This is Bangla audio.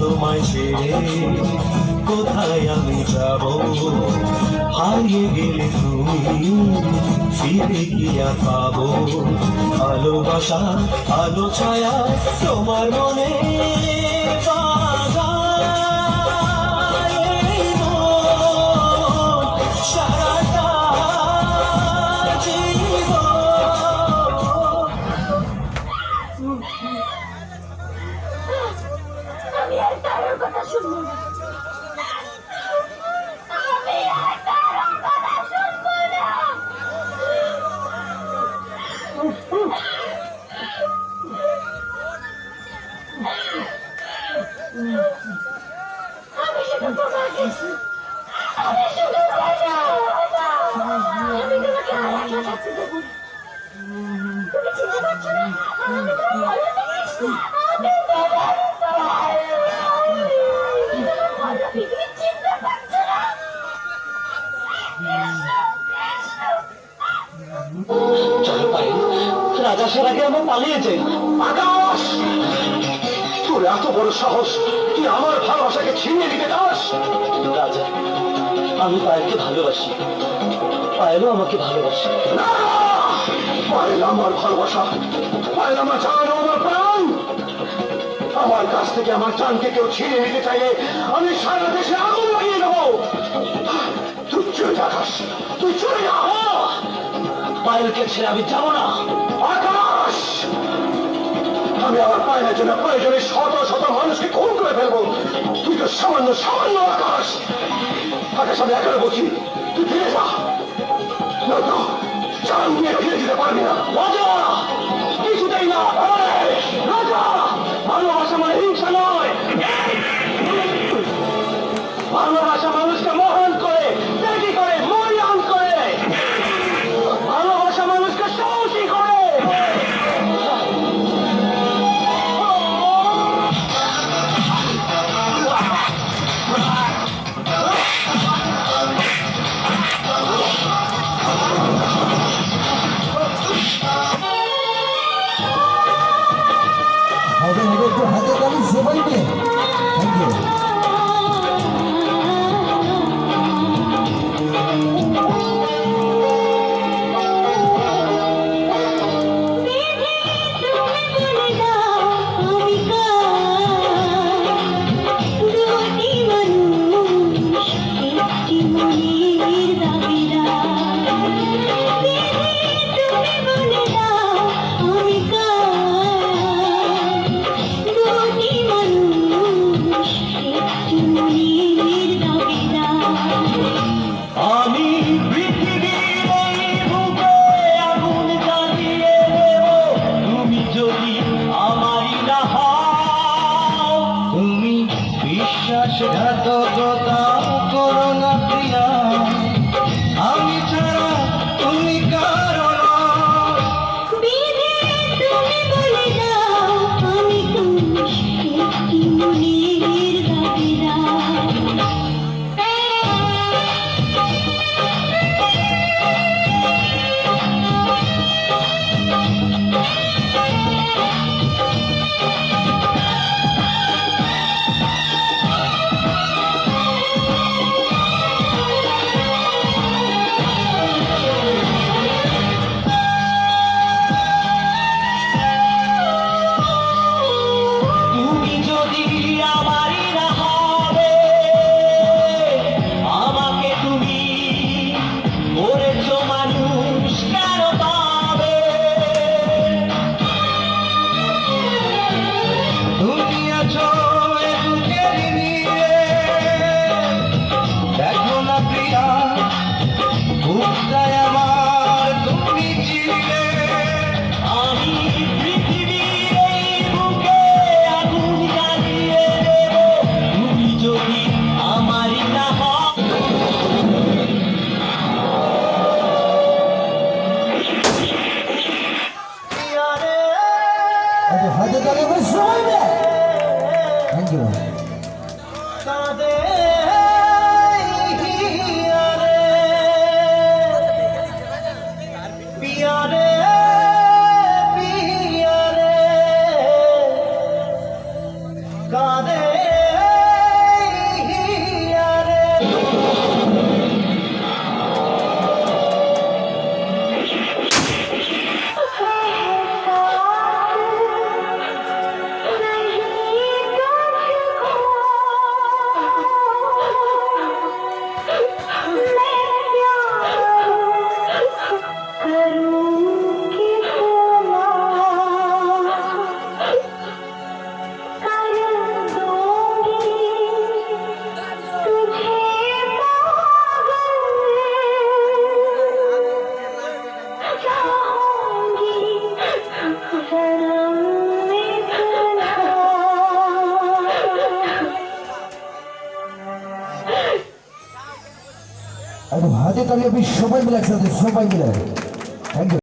তোমায় ছেড়ে কোথায় আমি যাব। হারিয়ে গেলে তুমি ফিরে আর পাবো। ভালোবাসা আলো ছায়া তোমার মনে কথা শুনব রাজা সের আগে আমরা পালিয়ে আকাশ! তোর এত বড় সাহস, তুই আমার ভালোবাসাকে ছিনিয়ে নিতে চাস? রাজা, আমি পায়েলকে ভালোবাসি। পায়েলও আমাকে ভালোবাসে। পায়েল আমার ভালোবাসা। পায়েল আমার জান আমার প্রাণ। আমার কাছ থেকে আমার জানকে কেউ ছিনিয়ে নিতে চাইলে আমি সারা দেশে আগুন লাগিয়ে দেবো। তুই চলে যা আকাশ তুই চলে যা। পায়েলকে ছেড়ে আমি যাব না। আমি আমার পায়ের জন্য প্রয়োজনে শত শত মানুষকে খুন করে ফেলব। তুই তো সামান্য সামান্য আকাশ। তাকে সাথে একবার বলছি তুই ফিরে যা। চান নিয়ে ফিরে যেতে পারবি না। কিছুতেই না। 어, 저희들 থ্যাংক হাতে তালি আপনি সবাই মিলে একসাথে সবাই মিলে। Thank you